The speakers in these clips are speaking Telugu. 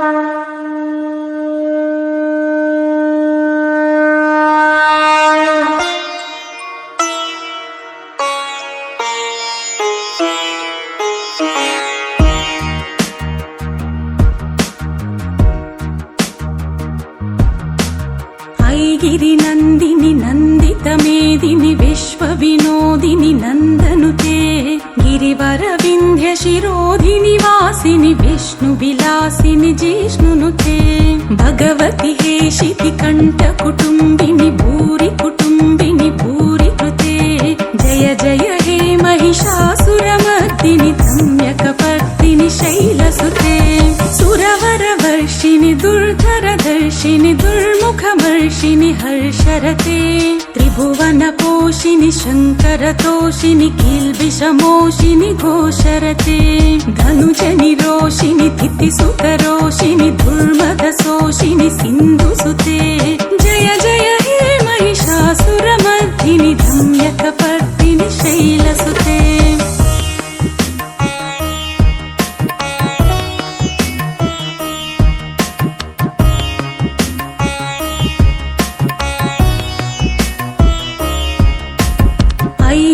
ಿರಿ ನಂದಿನಿ ನಂದಿತ ಮೇದಿನಿ ವಿಶ್ವ ವಿನೋದಿನಿ ನಂದನು ಗಿರಿವರ ವಿಂಧ್ಯ ಶಿರೋ विष्णुविलासिनि जिष्णुनुते भगवति हेशिति कण्ठकुटुम्बिनि भूरि कुटुम्बिनि भूरि कृते जय जय हे महिषासुरमर्दिनि धम्यकपर्दिनि शैलसुते सुरवर सुरवरवर्षिणि दुर्धरदर्शिनि दुर्मुखमर्षिणि हर्षरते त्रिभुवनपोषिनि शङ्करतोषिनि किल्बिषमोषिनि घोषरते धनुजनि रोषिनि तिथिसुतरोषिनि दुर्मदशोषिनि सिन्धुसुते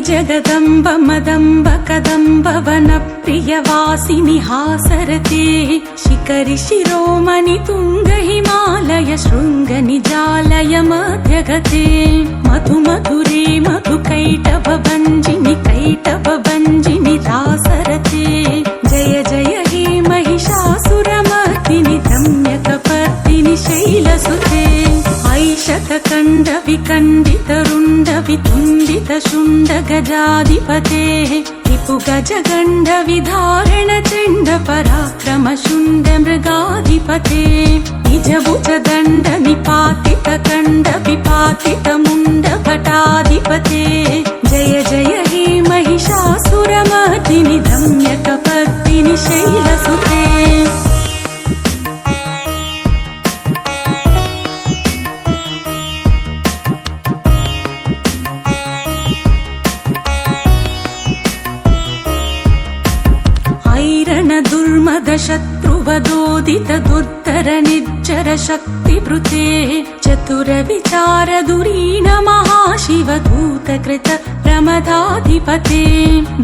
जगदम्ब मदम्ब कदम्ब वनप्रियवासिनि हासरते शिखरि शिरोमणि तुङ्ग हिमालय शृङ्ग निजालय मध्यगते ఖండ విఖండిత రుండ వితుండిత శుండ గజాధిపతే. రిపు గజగండ విధారణ చండ పరాక్రమ శుండ మృగాధిపతే. నిజభుజ దండ నిపాతిత ఖండ విపాతిత ముండ భటాధిపతే జయ జయ హే మహిషాసురమతిని దమ్యక పత్తిని శైలసుతే. शत्रुवदोदित दुत्तरनिर्जर चतुरविचारदुरीण महाशिव प्रमदाधिपते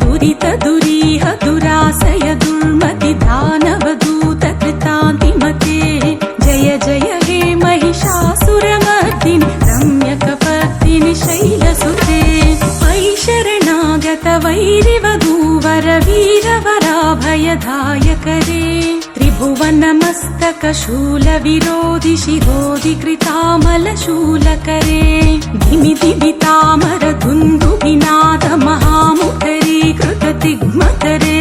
दुरितदुरीह दुरासय दुर्मति दानवदूतकृतान्तिमते जय जय हे महिषासुरमर्दिनि रम्यकपतिनि शैलसुते वै शरणागत वैरिवधूत वीरवराभयदायकरे त्रिभुवनमस्तकशूलविरोधि शिरोधिकृतामलशूलकरे दिमिदितामरधुन्दुभिनादमहामुखरी कृतदिग्मतरे